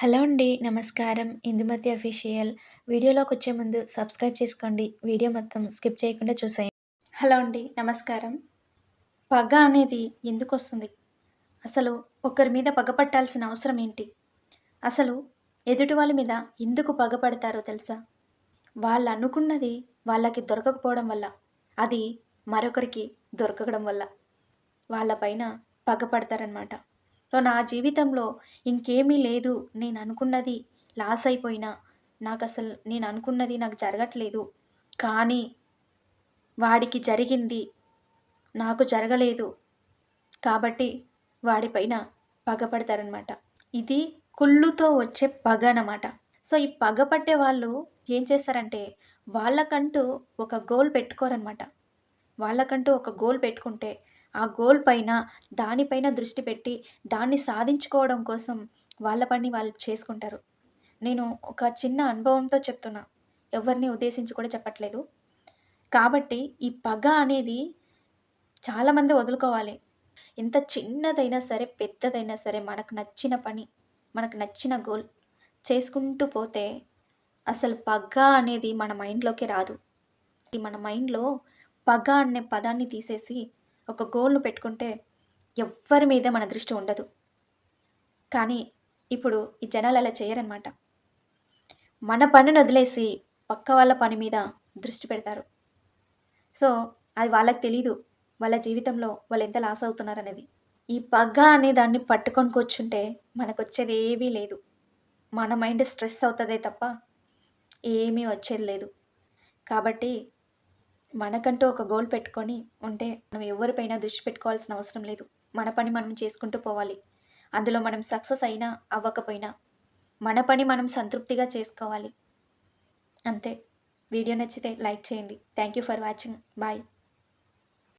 Hello అండి. నమస్కారం. Indumathi official. వీడియోలోకి వచ్చే ముందు సబ్స్క్రైబ్ చేసుకోండి. వీడియో మొత్తం స్కిప్ చేయకుండా చూసేయండి. హలో అండి. నమస్కారం. పగ అనేది ఎందుకు వస్తుంది అసలు ఒకరి మీద పగ పట్టాల్సిన అవసరం ఏంటి? అసలు ఎదుటి వాళ్ళ మీద ఎందుకు పగ పడతారో తెలుసా? వాళ్ళు అనుకున్నది వాళ్ళకి దొరకకపోవడం వల్ల. అది మరొకరికి దొరకడం వల్ల. వాళ్ళ పైన పగ పడతారనమాట. సో నా జీవితంలో ఇంకేమీ లేదు. నేను అనుకున్నది లాస్ అయిపోయినా. నాకు అసలు నేను అనుకున్నది నాకు జరగట్లేదు. కానీ వాడికి జరిగింది. నాకు జరగలేదు. కాబట్టి వాడిపైన పగపడతారనమాట ఇది కుళ్ళుతో వచ్చే పగ అన్నమాట. సో ఈ పగ పట్టే వాళ్ళు ఏం చేస్తారంటే వాళ్ళకంటూ ఒక గోల్ పెట్టుకోరనమాట వాళ్ళకంటూ ఒక గోల్ పెట్టుకుంటే ఆ గోల్ పైన దానిపైన దృష్టి పెట్టి దాన్ని సాధించుకోవడం కోసం వాళ్ళ పని వాళ్ళు చేసుకుంటారు. నేను ఒక చిన్న అనుభవంతో చెప్తున్నా. ఎవరిని ఉద్దేశించి కూడా చెప్పట్లేదు. కాబట్టి ఈ పగ అనేది చాలామంది వదులుకోవాలి. ఎంత చిన్నదైనా సరే పెద్దదైనా సరే మనకు నచ్చిన పని మనకు నచ్చిన గోల్ చేసుకుంటూ పోతే అసలు పగ అనేది మన మైండ్లోకి రాదు. మన మైండ్లో పగ అనే పదాన్ని తీసేసి ఒక గోల్ను పెట్టుకుంటే ఎవ్వరి మీద మన దృష్టి ఉండదు. కానీ ఇప్పుడు ఈ జనాలు అలా చేయరనమాట మన పనిని వదిలేసి పక్క వాళ్ళ పని మీద దృష్టి పెడతారు. సో అది వాళ్ళకి తెలీదు. వాళ్ళ జీవితంలో వాళ్ళు ఎంత లాస్ అవుతున్నారు అనేది ఈ పగ్గ అనే దాన్ని పట్టుకొని కూర్చుంటే మనకు వచ్చేది ఏమీ లేదు. మన మైండ్ స్ట్రెస్ అవుతుందే తప్ప ఏమీ వచ్చేది లేదు. కాబట్టి మనకంటూ ఒక గోల్ పెట్టుకొని ఉంటే మనం ఎవరిపైన దృష్టి పెట్టుకోవాల్సిన అవసరం లేదు. మన పని మనం చేసుకుంటూ పోవాలి. అందులో మనం సక్సెస్ అయినా అవ్వకపోయినా మన పని మనం సంతృప్తిగా చేసుకోవాలి. అంతే. వీడియో నచ్చితే లైక్ చేయండి. Thank you for watching bye